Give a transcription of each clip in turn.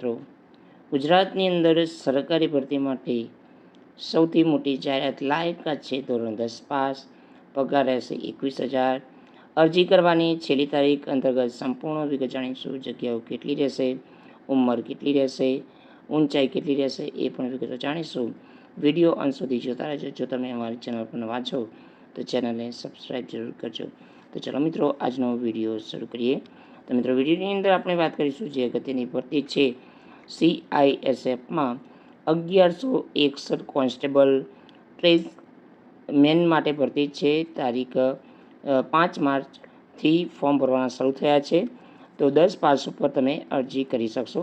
મિત્રો, ગુજરાતની અંદર સરકારી ભરતી માટે સૌથી મોટી જાહેરાત લાયકાત છે ધોરણ દસ પાસ, પગાર રહેશે એકવીસ હજાર. અરજી કરવાની છેલ્લી તારીખ અંતર્ગત સંપૂર્ણ વિગત જાણીશું જગ્યાઓ કેટલી રહેશે, ઉંમર કેટલી રહેશે, ઊંચાઈ કેટલી રહેશે એ પણ વિગતો જાણીશું. વીડિયો અંત સુધી જોતા રહેજો. જો તમે અમારી ચેનલ પર નવા છો, તો ચેનલને સબસ્ક્રાઈબ જરૂર કરજો. તો ચલો મિત્રો, આજનો વીડિયો શરૂ કરીએ. તો મિત્રો, વિડીયોની અંદર આપણે વાત કરીશું જે અગત્યની ભરતી છે. સીઆઈએસએફમાં અગિયારસો એકસઠ કોન્સ્ટેબલ ટ્રેસ મેન માટે ભરતી છે. તારીખ પાંચ માર્ચથી ફોર્મ ભરવાના શરૂ થયા છે. તો દસ પાસ ઉપર તમે અરજી કરી શકશો.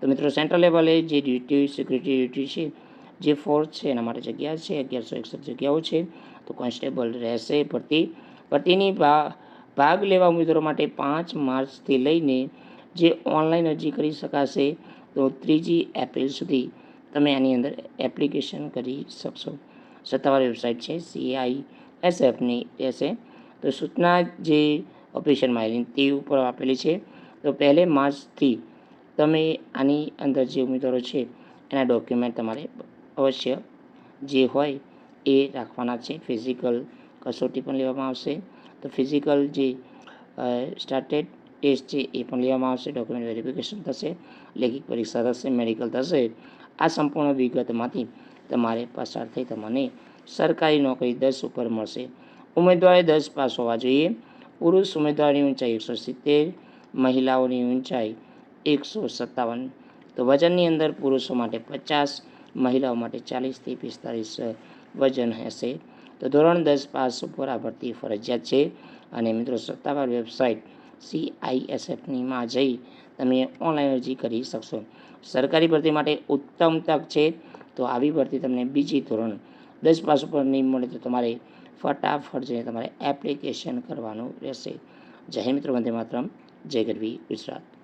તો મિત્રો, સેન્ટ્રલ લેવલે જે ડ્યુટી, સિક્યુરિટી ડ્યુટી છે, જે ફોર્સ છે, એના માટે જગ્યા છે. અગિયારસો એકસઠ જગ્યાઓ છે. તો કોન્સ્ટેબલ રહેશે ભરતી. ભરતીની ભાગ લેવા ઉમેદવારો માટે પાંચ માર્ચથી લઈને જે ઓનલાઈન અરજી કરી શકાશે તો ત્રીજી એપ્રિલ સુધી તમે આની અંદર એપ્લિકેશન કરી શકશો. સત્તાવાર વેબસાઇટ છે સીઆઈ એસએફની રહેશે. તો સૂચના જે ઓપરેશન માઇલિંગ તે ઉપર આપેલી છે. તો પહેલે માર્ચથી તમે આની અંદર જે ઉમેદવારો છે એના ડોક્યુમેન્ટ તમારે અવશ્ય જે હોય એ રાખવાના છે. ફિઝિકલ કસોટી પણ લેવામાં આવશે. તો ફિઝિકલ જે સ્ટાર્ટેડ ટેસ્ટ છે એ પણ લેવામાં આવશે ડોક્યુમેન્ટ વેરિફિકેશન થશે, લેખિત પરીક્ષા થશે મેડિકલ થશે. આ સંપૂર્ણ વિગતમાંથી તમારે પસાર થઈ તમને સરકારી નોકરી દસ ઉપર મળશે. ઉમેદવારે દસ પાસ હોવા જોઈએ. પુરુષ ઉમેદવારની ઊંચાઈ એકસો સિત્તેર, મહિલાઓની ઊંચાઈ એકસો સત્તાવન. તો વજનની અંદર પુરુષો માટે પચાસ, મહિલાઓ માટે ચાલીસથી પિસ્તાલીસ વજન હશે. તો ધોરણ દસ પાસ ઉપર આ ભરતી ફરજિયાત છે. અને મિત્રો સત્તાવાર વેબસાઇટ સીઆઈએસએફની માં જઈ તમે ઓનલાઈન અરજી કરી શકશો. સરકારી ભરતી માટે ઉત્તમ તક છે તો આવી ભરતી તમને બીજી ધોરણ દસ પાસ ઉપર નહીં મળે તો તમારે ફટાફટ જઈને તમારે એપ્લિકેશન કરવાનું રહેશે. જય મિત્રો, વંદે માતરમ, જય ગરવી ગુજરાત.